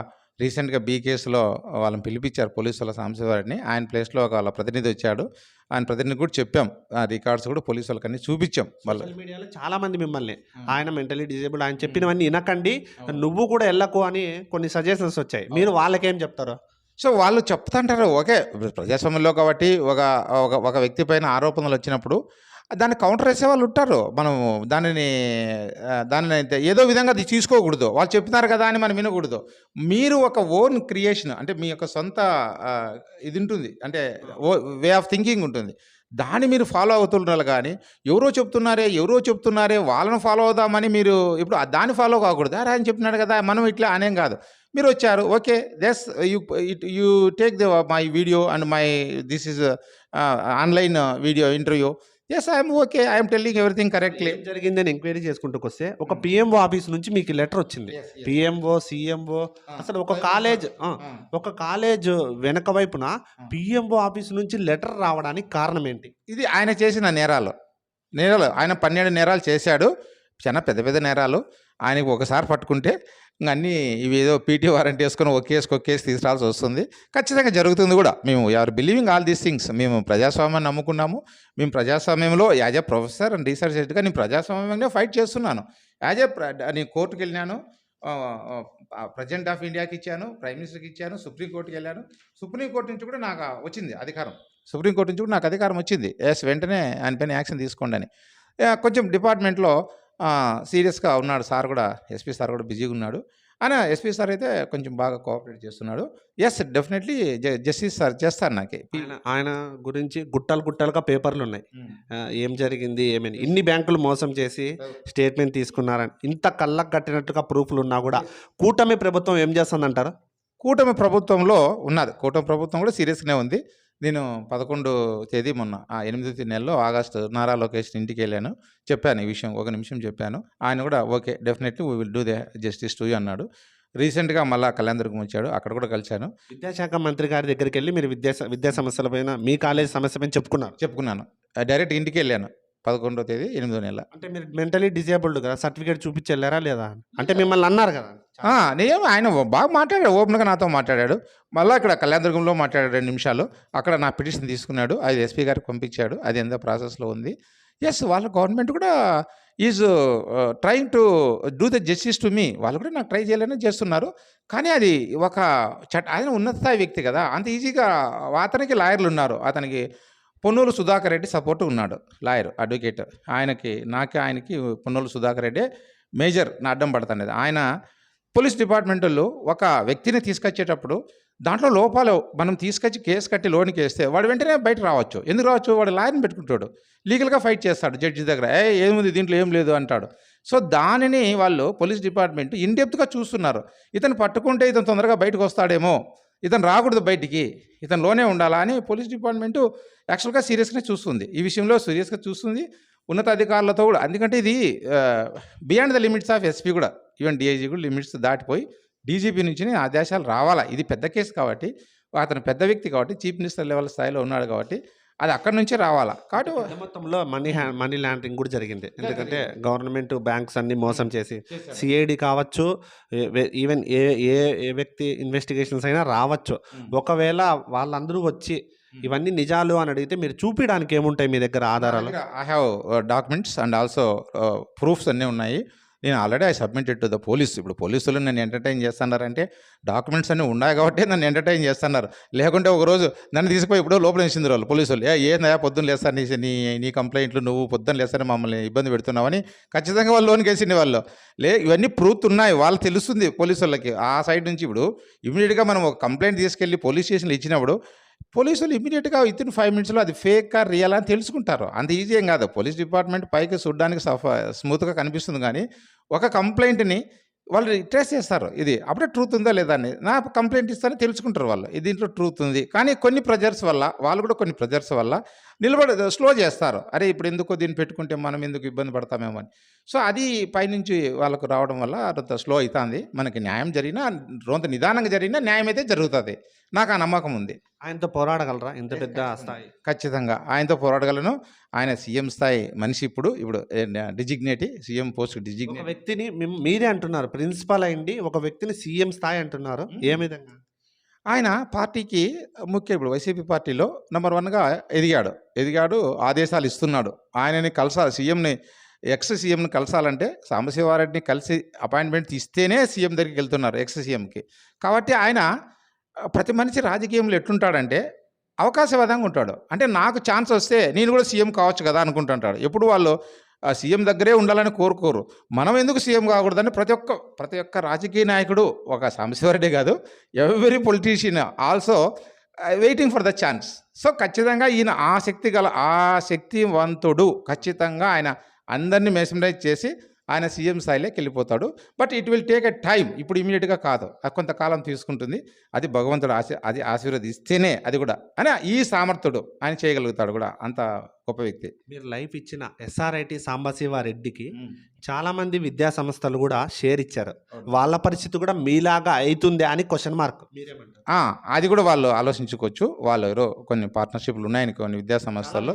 రీసెంట్గా బీ కేసులో వాళ్ళని పిలిపించారు పోలీసు వాళ్ళ సాంబశివరెడ్డిని ఆయన ప్లేస్లో ఒక వాళ్ళ ప్రతినిధి వచ్చాడు. ఆయన ప్రతినిధి కూడా చెప్పాం. ఆ రికార్డ్స్ కూడా పోలీసు వాళ్ళకి అన్ని చూపించాం. వాళ్ళ మీడియాలో చాలా మంది మిమ్మల్ని. ఆయన మెంటలీ డిజేబుల్డ్ ఆయన చెప్పినవన్నీ వినకండి. నువ్వు కూడా వెళ్ళకు అని కొన్ని సజెషన్స్ వచ్చాయి. మీరు వాళ్ళకేం చెప్తారు? సో వాళ్ళు చెప్తుంటారు. ఓకే ప్రజాస్వామ్యంలో కాబట్టి ఒక ఒక ఒక వ్యక్తి పైన ఆరోపణలు వచ్చినప్పుడు దాన్ని కౌంటర్ వేసే వాళ్ళు ఉంటారు. మనం దానిని దానిని అయితే ఏదో విధంగా అది తీసుకోకూడదు. వాళ్ళు చెప్తున్నారు కదా అని మనం వినకూడదు. మీరు ఒక ఓన్ క్రియేషన్ అంటే మీ యొక్క సొంత ఇది ఉంటుంది. అంటే ఓ వే ఆఫ్ థింకింగ్ ఉంటుంది. దాన్ని మీరు ఫాలో అవుతున్నారు కానీ ఎవరో చెప్తున్నారే ఎవరో చెప్తున్నారే వాళ్ళని ఫాలో అవుదామని మీరు ఇప్పుడు దాన్ని ఫాలో కాకూడదు. అరే ఆయన చెప్తున్నాడు కదా మనం ఇట్లా అనేం కాదు. మీరు వచ్చారు okay this you you take the my video and my this is online video interview. Yes I'm okay I'm telling everything correctly జరిగిందని ఎంక్వైరీ చేసుకుంటూ వస్తే ఒక పిఎంఓ ఆఫీస్ నుంచి మీకు లెటర్ వచ్చింది. పిఎంఓ సిఎంఓ అసలు ఒక కాలేజ్ ఆ, ఒక కాలేజ్ వెనక వైపున పిఎంఓ ఆఫీస్ నుంచి లెటర్ రావడానికి కారణం ఏంటి? ఇది ఆయన చేసిన నేరాలు. నేరాలు. ఆయన పన్నెండు నేరాలు చేశాడు. చాలా పెద్ద పెద్ద నేరాలు ఆయనకు ఒకసారి పట్టుకుంటే ఇంక అన్నీ ఇవి ఏదో పీటీ వారెంట్ వేసుకొని ఒక కేసుకి ఒక కేసు తీసుకురావాల్సి వస్తుంది. ఖచ్చితంగా జరుగుతుంది కూడా. మేము are believing all these things మేము ప్రజాస్వామ్యాన్ని నమ్ముకున్నాము. మేము ప్రజాస్వామ్యంలో as a professor and research హెడ్గా నేను ప్రజాస్వామ్యంగా ఫైట్ చేస్తున్నాను. యాజ్ ఎ నేను కోర్టుకు వెళ్ళినాను. ప్రెసిడెంట్ ఆఫ్ ఇండియాకి ఇచ్చాను. ప్రైమ్ మినిస్టర్కి ఇచ్చాను. సుప్రీంకోర్టుకి వెళ్ళాను. సుప్రీంకోర్టు నుంచి కూడా నాకు వచ్చింది అధికారం. సుప్రీంకోర్టు నుంచి కూడా నాకు అధికారం వచ్చింది. ఎస్ వెంటనే ఆయనపైన యాక్షన్ తీసుకోండి అని. కొంచెం డిపార్ట్మెంట్లో సీరియస్గా ఉన్నాడు సార్ కూడా ఎస్పీ సార్ కూడా బిజీగా ఉన్నాడు. ఆయన ఎస్పీ సార్ అయితే కొంచెం బాగా కోఆపరేట్ చేస్తున్నాడు. ఎస్ డెఫినెట్లీ జస్టిస్ సార్ చేస్తారు నాకు. ఆయన గురించి గుట్టలు గుట్టలుగా పేపర్లు ఉన్నాయి. ఏం జరిగింది ఏమని ఇన్ని బ్యాంకులు మోసం చేసి స్టేట్మెంట్ తీసుకున్నారని. ఇంత కళ్ళకు కట్టినట్టుగా ప్రూఫ్లు ఉన్నా కూడా కూటమి ప్రభుత్వం ఏం చేస్తుందంటారు? కూటమి ప్రభుత్వంలో ఉన్నది. కూటమి ప్రభుత్వం కూడా సీరియస్గానే ఉంది. నేను పదకొండు తేదీ మొన్న ఆ ఎనిమిది నెలలో ఆగస్టు నారా లోకేష్ ఇంటికి వెళ్ళాను చెప్పాను ఈ విషయం ఒక నిమిషం చెప్పాను. ఆయన కూడా okay definitely we will do the justice to అన్నాడు. రీసెంట్గా మళ్ళీ కళ్యాణదుర్గం వచ్చాడు. అక్కడ కూడా కలిశాను. విద్యాశాఖ మంత్రి గారి దగ్గరికి వెళ్ళి మీరు విద్యా విద్యా సమస్యల పైన మీ కాలేజ్ సమస్య చెప్పుకున్నారు? చెప్పుకున్నాను. ఆ, డైరెక్ట్ ఇంటికి వెళ్ళాను పదకొండో తేదీ ఎనిమిదో నెల. అంటే మీరు మెంటలీ డిజేబుల్డ్ కదా సర్టిఫికేట్ చూపించి వెళ్ళారా లేదా? అంటే మిమ్మల్ని అన్నారు కదా. నేను ఆయన బాగా మాట్లాడాడు ఓపెన్గా నాతో మాట్లాడాడు. మళ్ళీ ఇక్కడ కళ్యాణదుర్గంలో మాట్లాడాడు రెండు నిమిషాలు. అక్కడ నా పిటిషన్ తీసుకున్నాడు అది ఎస్పీ గారికి పంపించాడు అది ఎంత ప్రాసెస్లో ఉంది. ఎస్ వాళ్ళ గవర్నమెంట్ కూడా is trying to do the justice to me వాళ్ళు కూడా నాకు ట్రై చేయాలని చేస్తున్నారు. కానీ అది ఒక చట్ ఆయన ఉన్నత స్థాయి వ్యక్తి కదా. అంత ఈజీగా అతనికి లాయర్లు ఉన్నారు. అతనికి పొన్నూలు సుధాకర్ రెడ్డి సపోర్ట్ ఉన్నాడు లాయర్ అడ్వకేట్. ఆయనకి నాకు ఆయనకి పొన్నూలు సుధాకర్ రెడ్డి మేజర్ నా అడ్డం పడుతున్నది ఆయన పోలీస్ డిపార్ట్మెంట్ వాళ్ళు ఒక వ్యక్తిని తీసుకొచ్చేటప్పుడు దాంట్లో లోపాలు మనం తీసుకొచ్చి కేసు కట్టి లోనికి వేస్తే వాడు వెంటనే బయట రావచ్చు. ఎందుకు రావచ్చు? వాడు లాయర్ని పెట్టుకుంటాడు. లీగల్గా ఫైట్ చేస్తాడు జడ్జి దగ్గర. ఏ ఏముంది? దీంట్లో ఏం లేదు అంటాడు. సో దానిని వాళ్ళు పోలీస్ డిపార్ట్మెంట్ ఇన్డెప్త్గా చూస్తున్నారు. ఇతను పట్టుకుంటే ఇతను తొందరగా బయటకు వస్తాడేమో. ఇతను రాకూడదు బయటికి ఇతను లోనే ఉండాలా అని పోలీస్ డిపార్ట్మెంట్ యాక్చువల్గా సీరియస్గానే చూస్తుంది. ఈ విషయంలో సీరియస్గా చూస్తుంది. ఉన్నతాధికారులతో కూడా. ఎందుకంటే ఇది beyond the limits of SP కూడా. ఈవెన్ డిఐజీ కూడా లిమిట్స్ దాటిపోయి డీజీపీ నుంచి ఆదేశాలు రావాలా. ఇది పెద్ద కేసు కాబట్టి అతను పెద్ద వ్యక్తి కాబట్టి చీఫ్ మినిస్టర్ లెవెల్ స్థాయిలో ఉన్నాడు కాబట్టి అది అక్కడి నుంచే రావాలా? కాబట్టి మొత్తంలో మనీ మనీ లాండరింగ్ కూడా జరిగింది. ఎందుకంటే గవర్నమెంట్ బ్యాంక్స్ అన్ని మోసం చేసి సిఐడి కావచ్చు ఈవెన్ ఏ ఏ ఏ వ్యక్తి ఇన్వెస్టిగేషన్స్ అయినా రావచ్చు. ఒకవేళ వాళ్ళందరూ వచ్చి ఇవన్నీ నిజాలు అని అడిగితే మీరు చూపించడానికి ఏముంటాయి మీ దగ్గర ఆధారాలు? I have documents and also proofs అన్నీ ఉన్నాయి. నేను already I submitted to the police. ఇప్పుడు పోలీసులు నన్ను ఎంటర్టైన్ చేస్తున్నారంటే డాక్యుమెంట్స్ అన్నీ ఉన్నాయి కాబట్టి నన్ను ఎంటర్టైన్ చేస్తున్నారు. లేకుంటే ఒకరోజు నన్ను తీసుకుపోయి ఇప్పుడు లోపల వేసింది వాళ్ళు పోలీసులు. ఏ ఏందా పొద్దున్న లేస్తారు నీ నీ నీ కంప్లైంట్లు నువ్వు పొద్దున్న లేస్తారని మమ్మల్ని ఇబ్బంది పెడుతున్నావని ఖచ్చితంగా వాళ్ళు లోన్కి వేసింది వాళ్ళు. లే ఇవన్నీ ప్రూఫ్ ఉన్నాయి. వాళ్ళు తెలుస్తుంది పోలీసులకి. ఆ సైడ్ నుంచి ఇప్పుడు ఇమీడియట్గా మనం ఒక కంప్లైంట్ తీసుకెళ్ళి పోలీస్ స్టేషన్లో ఇచ్చినప్పుడు పోలీసులు ఇమీడియట్గా విత్ ఇన్ ఫైవ్ మినిట్స్లో అది ఫేక్ రియల్ అని తెలుసుకుంటారు. అంత ఈజీ ఏం కాదు. పోలీస్ డిపార్ట్మెంట్ పైకి చూడడానికి సఫ స్మూత్గా కనిపిస్తుంది కానీ ఒక కంప్లైంట్ని వాళ్ళు ట్రేస్ చేస్తారు. ఇది అప్పుడే ట్రూత్ ఉందా లేదా అని. నా కంప్లైంట్ ఇస్తారని తెలుసుకుంటారు వాళ్ళు. ఇది దీంట్లో ట్రూత్ ఉంది. కానీ కొన్ని ప్రెజర్స్ వల్ల వాళ్ళు కూడా కొన్ని ప్రెజర్స్ వల్ల నిలబడ స్లో చేస్తారు. అరే ఇప్పుడు ఎందుకో దీన్ని పెట్టుకుంటే మనం ఎందుకు ఇబ్బంది పడతామేమో అని. సో అది పైనుంచి వాళ్ళకు రావడం వల్ల అంత స్లో అవుతుంది మనకి న్యాయం జరిగినా రొంత నిదానంగా జరిగినా న్యాయం అయితే జరుగుతుంది. నాకు ఆ నమ్మకం ఉంది. ఆయనతో పోరాడగలరా? ఇంత పెద్ద స్థాయి. ఖచ్చితంగా. ఆయనతో పోరాడగలను. ఆయన సీఎం స్థాయి మనిషి ఇప్పుడు. ఇప్పుడు డిజిగ్నేటి సీఎం పోస్ట్ ఒక డిజిగ్నేట్ వ్యక్తిని మీరే అంటున్నారు. ప్రిన్సిపల్ అయింది ఒక వ్యక్తిని సీఎం స్థాయి అంటున్నారు. ఏ విధంగా? ఆయన పార్టీకి ముఖ్య ఇప్పుడు వైసీపీ పార్టీలో నెంబర్ వన్గా ఎదిగాడు. ఎదిగాడు ఆదేశాలు ఇస్తున్నాడు. ఆయనని కలసాలి. సీఎంని ఎక్స్ సీఎంని కలసాలంటే సాంబశివారెడ్డిని కలిసి అపాయింట్మెంట్ ఇస్తేనే సీఎం దగ్గరికి వెళ్తున్నారు ఎక్స్ సీఎంకి. కాబట్టి ఆయన ప్రతి మనిషి రాజకీయంలో ఎట్లుంటాడంటే అవకాశవాదంగా ఉంటాడు. అంటే నాకు ఛాన్స్ వస్తే నేను కూడా సీఎం కావచ్చు కదా అనుకుంటుంటాడు. ఎప్పుడు వాళ్ళు సీఎం దగ్గరే ఉండాలని కోరుకోరు. మనం ఎందుకు సీఎం కాకూడదని ప్రతి ఒక్క ప్రతి ఒక్క రాజకీయ నాయకుడు ఒక సాంబశివారెడ్డి కాదు every politician also waiting for the chance. So ఖచ్చితంగా ఈయన ఆ శక్తి గల ఆ శక్తివంతుడు ఖచ్చితంగా ఆయన అందరినీ మెసమరైజ్ చేసి ఆయన సీఎం స్థాయిలోకి వెళ్ళిపోతాడు. But it will take a time ఇప్పుడు ఇమీడియట్గా కాదు. అది కొంతకాలం తీసుకుంటుంది. అది భగవంతుడు ఆశ అది ఆశీర్వదిస్తేనే అది కూడా. అని ఈ సామర్థ్యుడు ఆయన చేయగలుగుతాడు కూడా. అంత గొప్ప వ్యక్తి. మీరు లైఫ్ ఇచ్చిన ఎస్ఆర్ఐటి సాంబశివ రెడ్డికి చాలా మంది విద్యా సంస్థలు కూడా షేర్ ఇచ్చారు. వాళ్ళ పరిస్థితి కూడా మీలాగా అవుతుంది అని క్వశ్చన్ మార్క్ మీరేమంటారు? అది కూడా వాళ్ళు ఆలోచించుకోవచ్చు. వాళ్ళు ఎవరో కొన్ని పార్ట్నర్షిప్లు ఉన్నాయని కొన్ని విద్యా సంస్థల్లో.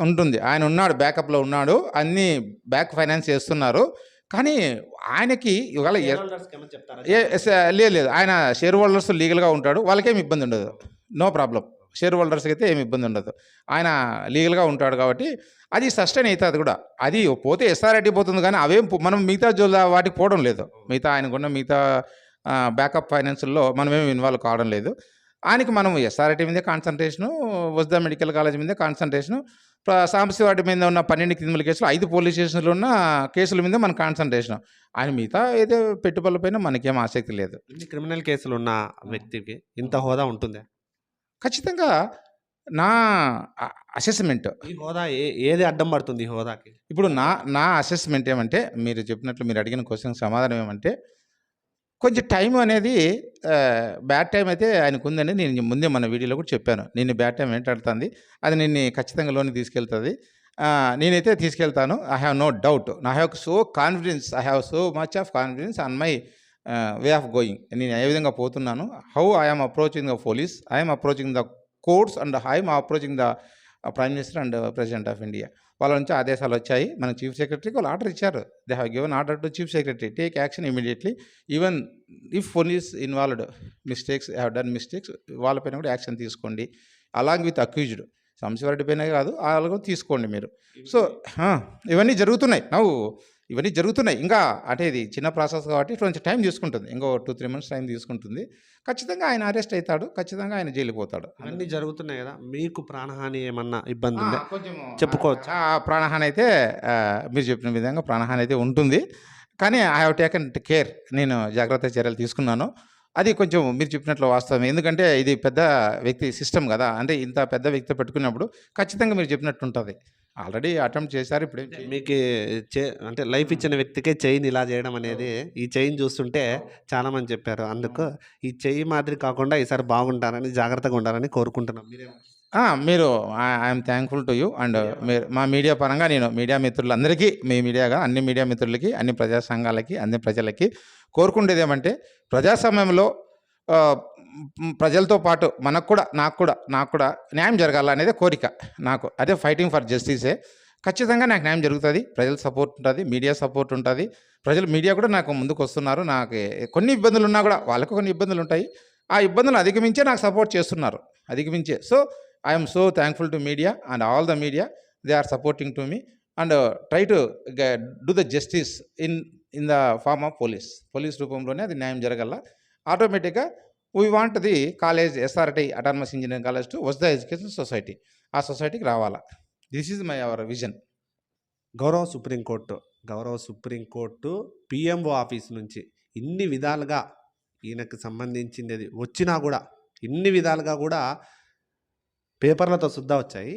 ఉంటుంది. ఆయన ఉన్నాడు బ్యాకప్లో ఉన్నాడు. అన్ని బ్యాక్ ఫైనాన్స్ చేస్తున్నారు. కానీ ఆయనకి ఇవాళ లేదు లేదు. ఆయన షేర్ హోల్డర్స్ లీగల్గా ఉంటాడు. వాళ్ళకేం ఇబ్బంది ఉండదు. నో ప్రాబ్లం షేర్ హోల్డర్స్కి అయితే ఏమి ఇబ్బంది ఉండదు. ఆయన లీగల్గా ఉంటాడు కాబట్టి అది సస్టైన్ అవుతుంది కూడా. అది పోతే ఎస్ఆర్ఐటీ పోతుంది కానీ అవేం మనం మిగతా జోల వాటికి పోవడం లేదు. మిగతా ఆయనకున్న మిగతా బ్యాకప్ ఫైనాన్స్లో మనమేమి ఇన్వాల్వ్ కావడం లేదు. ఆయనకి మనం ఎస్ఆర్ఐటీ మీదే కాన్సన్ట్రేషను వజ్దా మెడికల్ కాలేజ్ మీదే కాన్సన్ట్రేషను సాంబశివ వాటి మీద ఉన్న పన్నెండు క్రిమినల్ కేసులు ఐదు పోలీస్ స్టేషన్లు ఉన్న కేసుల మీద మన కాన్సన్ట్రేషన్. ఆయన మిగతా ఏదో పెట్టుబడులపైన మనకేం ఆసక్తి లేదు. క్రిమినల్ కేసులు ఉన్న వ్యక్తికి ఇంత హోదా ఉంటుంది? ఖచ్చితంగా నా అసెస్మెంట్ ఈ హోదా ఏ ఏది అడ్డం పడుతుంది ఈ హోదాకి? ఇప్పుడు నా నా అసెస్మెంట్ ఏమంటే మీరు చెప్పినట్లు మీరు అడిగిన క్వశ్చన్ సమాధానం ఏమంటే కొంచెం టైం అనేది బ్యాడ్ టైం అయితే ఆయనకు ఉందని నేను ముందే మన వీడియోలో కూడా చెప్పాను. నేను బ్యాడ్ టైం ఏంటంటుంది అది నిన్ను ఖచ్చితంగా లోని తీసుకెళ్తుంది. నేనైతే తీసుకెళ్తాను. I have no doubt I have so confidence I have so much of confidence on my way of going నేను ఏ విధంగా పోతున్నాను? How I'm approaching the police I'm approaching the courts and I'm approaching the prime minister and president of India వాళ్ళ నుంచి ఆదేశాలు వచ్చాయి. మన chief సెక్రటరీకి వాళ్ళు ఆర్డర్ ఇచ్చారు. They have given order to chief secretary take action immediately even if police involved mistakes have done mistakes వాళ్ళపైన కూడా యాక్షన్ తీసుకోండి. అలాంగ్ విత్ అక్యూజ్డ్ సంశివారెడ్డి పైన కాదు అలాగే తీసుకోండి మీరు. సో ఇవన్నీ జరుగుతున్నాయి. నవ్వు ఇవన్నీ జరుగుతున్నాయి. ఇంకా అంటే ఇది చిన్న ప్రాసెస్ కాబట్టి కొంచెం టైం తీసుకుంటుంది. ఇంకో టూ త్రీ మంత్స్ టైం తీసుకుంటుంది. ఖచ్చితంగా ఆయన అరెస్ట్ అవుతాడు. ఖచ్చితంగా ఆయన జైలుకి పోతాడు. అన్నీ జరుగుతున్నాయి కదా. మీకు ప్రాణహాని ఏమన్నా ఇబ్బంది ఉందా? కొంచెం చెప్పుకోవచ్చు. ప్రాణహాని అయితే మీరు చెప్పిన విధంగా ప్రాణహాని అయితే ఉంటుంది. కానీ ఐ హావ్ టేకన్ కేర్ నేను జాగ్రత్త చర్యలు తీసుకున్నాను. అది కొంచెం మీరు చెప్పినట్లు వాస్తవం ఎందుకంటే ఇది పెద్ద వ్యక్తి సిస్టమ్ కదా. అంటే ఇంత పెద్ద వ్యక్తి పెట్టుకున్నప్పుడు ఖచ్చితంగా మీరు చెప్పినట్టు ఉంటుంది ఆల్రెడీ అటెంప్ట్ చేశారు ఇప్పుడు మీకు చే అంటే లైఫ్ ఇచ్చిన వ్యక్తికే చైన్ ఇలా చేయడం అనేది ఈ చైన్ చూస్తుంటే చాలా మంది చెప్పారు. అందుకు ఈ చెయ్యి మాదిరి కాకుండా ఈసారి బాగుంటారని జాగ్రత్తగా ఉండాలని కోరుకుంటున్నాం. మీరు I'm thankful to you and మీరు మా మీడియా పరంగా నేను మీడియా మిత్రులందరికీ మీ మీడియాగా అన్ని మీడియా మిత్రులకి అన్ని ప్రజా సంఘాలకి అన్ని ప్రజలకి కోరుకుండేది ఏమంటే ప్రజాస్వామ్యంలో ప్రజలతో పాటు మనకు కూడా నాకు కూడా నాకు కూడా న్యాయం జరగాలనేదే కోరిక నాకు. అదే ఫైటింగ్ ఫర్ జస్టిసే. ఖచ్చితంగా నాకు న్యాయం జరుగుతుంది. ప్రజల సపోర్ట్ ఉంటుంది మీడియా సపోర్ట్ ఉంటుంది. ప్రజలు మీడియా కూడా నాకు ముందుకు వస్తున్నారు నాకు కొన్ని ఇబ్బందులు ఉన్నా కూడా వాళ్ళకు కొన్ని ఇబ్బందులు ఉంటాయి. ఆ ఇబ్బందులు అధిగమించే నాకు సపోర్ట్ చేస్తున్నారు. అధిగమించే. So I'm so thankful to media and all the media they are supporting to me and try to do the justice in in the form of police police రూపంలోనే అది న్యాయం జరగల ఆటోమేటిక్గా we want the college SRT autonomous engineering college to us the education society ఆ సొసైటీకి రావాలా. This is my our vision గౌరవ supreme court గౌరవ సుప్రీంకోర్టు పిఎంఓ ఆఫీస్ నుంచి ఇన్ని విధాలుగా ఈయనకు సంబంధించింది వచ్చినా కూడా ఇన్ని విధాలుగా కూడా పేపర్లతో సుద్దా వచ్చాయి.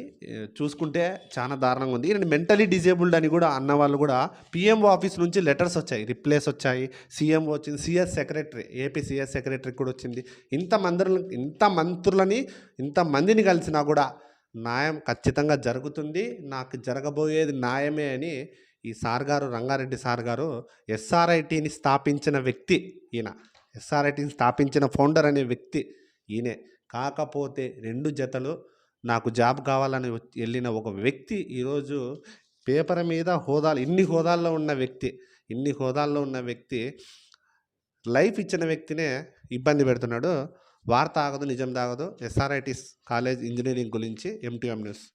చూసుకుంటే చాలా దారుణంగా ఉంది. ఈయన మెంటలీ డిజేబుల్డ్ అని కూడా అన్న వాళ్ళు కూడా పిఎంఓ ఆఫీస్ నుంచి లెటర్స్ వచ్చాయి. రిప్లేస్ వచ్చాయి. సీఎం వచ్చింది. CS secretary AP CS secretary కూడా వచ్చింది. ఇంత మంత్రులు ఇంత మంత్రులని ఇంత మందిని కలిసినా కూడా న్యాయం ఖచ్చితంగా జరుగుతుంది. నాకు జరగబోయేది న్యాయమే అని ఈ సార్ గారు రంగారెడ్డి సార్ గారు ఎస్ఆర్ఐటిని స్థాపించిన వ్యక్తి ఈయన. ఎస్ఆర్ఐటిని స్థాపించిన ఫౌండర్ అనే వ్యక్తి ఈయనే. కాకపోతే రెండు జతలు నాకు జాబ్ కావాలని వెళ్ళిన ఒక వ్యక్తి ఈరోజు పేపర్ మీద హోదాలు ఇన్ని హోదాల్లో ఉన్న వ్యక్తి ఇన్ని హోదాల్లో ఉన్న వ్యక్తి లైఫ్ ఇచ్చిన వ్యక్తినే ఇబ్బంది పెడుతున్నాడు. వార్త ఆగదు నిజం తాగదు. ఎస్ఆర్ఐటిస్ కాలేజ్ ఇంజనీరింగ్ గురించి ఎంటీఎం న్యూస్.